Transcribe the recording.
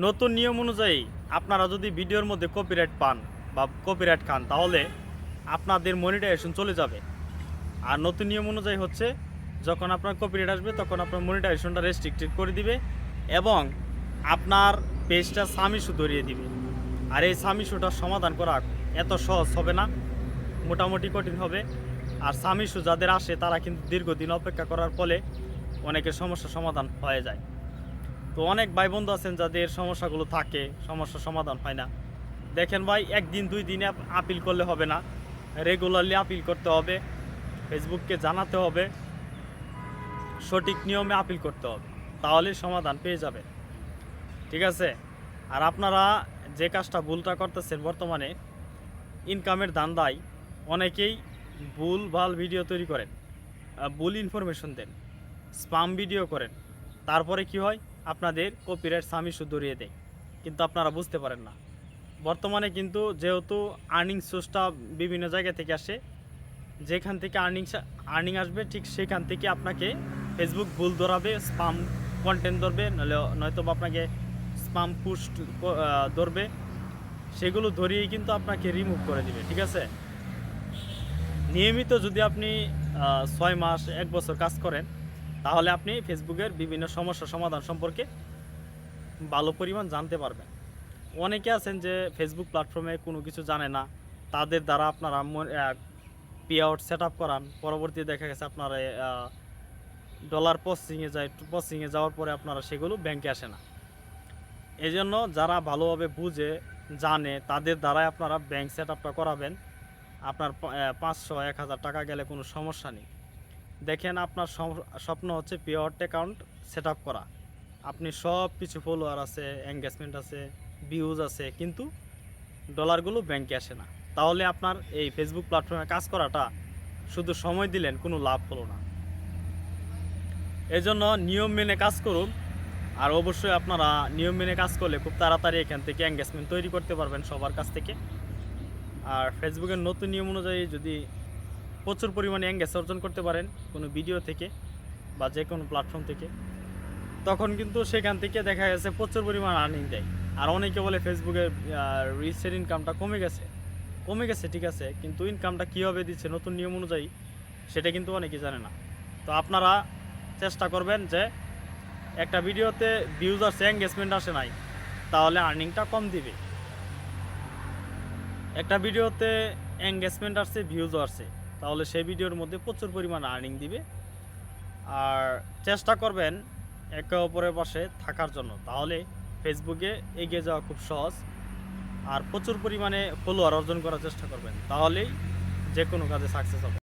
নতুন নিয়ম অনুযায়ী আপনারা যদি ভিডিওর মধ্যে কপিরাইট পান বা কপিরাইট খান, তাহলে আপনাদের মনিটাইজেশন চলে যাবে। আর নতুন নিয়ম অনুযায়ী হচ্ছে, যখন আপনার কপিরাইট আসবে, তখন আপনার মনিটাইজেশনটা রেস্ট্রিক্টেড করে দিবে এবং আপনার পেজটা সামিশু ধরিয়ে দিবে। আর এই সামিশুটার সমাধান করা এত সহজ হবে না, মোটামুটি কঠিন হবে। আর সামিশু যাদের আসে, তারা কিন্তু দীর্ঘদিন অপেক্ষা করার ফলে অনেকের সমস্যার সমাধান হয়ে যায়। তো অনেক ভাই বন্ধু আছেন যাদের সমস্যাগুলো থাকে সমস্যার সমাধান হয় না। দেখেন ভাই, একদিন, দুই দিনে আপিল করলে হবে না। রেগুলারলি আপিল করতে হবে। ফেসবুককে জানাতে হবে। সঠিক নিয়মে আপিল করতে হবে। তাহলে সমাধান পেয়ে যাবে ঠিক আছে? আর আপনারা যে কাজটা ভুলটা করতেছেন বর্তমানে ইনকামের দান্দায় অনেকেই ভুল, ভালো ভিডিও তৈরি করেন। ভুল ইনফরমেশন দেন। স্পাম ভিডিও করেন। তারপরে কি হয়? আপনাদের কপিরাইট সামিশু ধরিয়ে দেয়। কিন্তু আপনারা বুঝতে পারেন না। বর্তমানে কিন্তু যেহেতু আর্নিং সোর্সটা বিভিন্ন জায়গা থেকে আসে, যেখান থেকে আর্নিং আর্নিং আসবে, ঠিক সেখান থেকে আপনাকে ফেসবুক ভুল ধরাবে স্পাম কন্টেন্ট ধরবে, নাহলে নয়তো আপনাকে স্পাম পুস্ট ধরবে। সেগুলো ধরিয়েই কিন্তু আপনাকে রিমুভ করে দিবে, ঠিক আছে? নিয়মিত যদি আপনি ছয় মাস, এক বছর কাজ করেন তাহলে আপনি ফেসবুকের বিভিন্ন সমস্যা সমাধান সম্পর্কে ভালো পরিমাণ জানতে পারবেন। অনেকে আছেন যে ফেসবুক প্ল্যাটফর্মে কোনো কিছু জানে না। তাদের দ্বারা আপনারা পে আউট সেট আপ করান। পরবর্তী দেখা গেছে আপনারা ডলার প্রসেসিংয়ে যায় প্রসেসিংয়ে যাওয়ার পরে আপনারা সেগুলো ব্যাংকে আসে না। এই জন্য যারা ভালোভাবে বুঝে, জানে, তাদের দ্বারাই আপনারা ব্যাংক সেট আপটা করাবেন। আপনার পাঁচশো, এক হাজার টাকা গেলে কোনো সমস্যা নেই। দেখেন আপনার স্বপ্ন হচ্ছে পিওর অ্যাকাউন্ট সেট করা। আপনি সব কিছু ফলোয়ার আছে এঙ্গেজমেন্ট আছে ভিউজ আছে, কিন্তু ডলারগুলো ব্যাংকে আসে না। তাহলে আপনার এই ফেসবুক প্ল্যাটফর্মে কাজ করাটা শুধু সময় দিলেন, কোনো লাভ হলো না। এই জন্য নিয়ম মেনে কাজ করুন, আর অবশ্যই আপনারা নিয়ম মেনে কাজ করলে খুব তাড়াতাড়ি এখান থেকে এঙ্গেজমেন্ট তৈরি করতে পারবেন সবার কাছ থেকে। আর ফেসবুকের নতুন নিয়ম অনুযায়ী যদি প্রচুর পরিমাণে এঙ্গেজ অর্জন করতে পারেন কোনো ভিডিও থেকে বা যে কোনো প্ল্যাটফর্ম থেকে। তখন কিন্তু সেখান থেকে দেখা গেছে প্রচুর পরিমাণ আর্নিং দেয়। আর অনেকে বলে ফেসবুকের রিচের ইনকামটা কমে গেছে। কমে গেছে, ঠিক আছে, কিন্তু ইনকামটা কীভাবে দিচ্ছে নতুন নিয়ম অনুযায়ী সেটা কিন্তু অনেকে জানে না। তো আপনারা চেষ্টা করবেন যে একটা ভিডিওতে ভিউজ আসে এঙ্গেজমেন্ট আসে নাই, তাহলে আর্নিংটা কম দিবে। একটা ভিডিওতে এঙ্গেজমেন্ট আসছে ভিউজও আসছে। তাহলে সেই ভিডিওর মধ্যে প্রচুর পরিমাণ আর্নিং দিবে। আর চেষ্টা করবেন একে অপরের পাশে থাকার জন্য। তাহলে ফেসবুকে এগিয়ে যাওয়া খুব সহজ। আর প্রচুর পরিমাণে ফলোয়ার অর্জন করার চেষ্টা করবেন। তাহলেই যে কোনো কাজে সাকসেস হবে।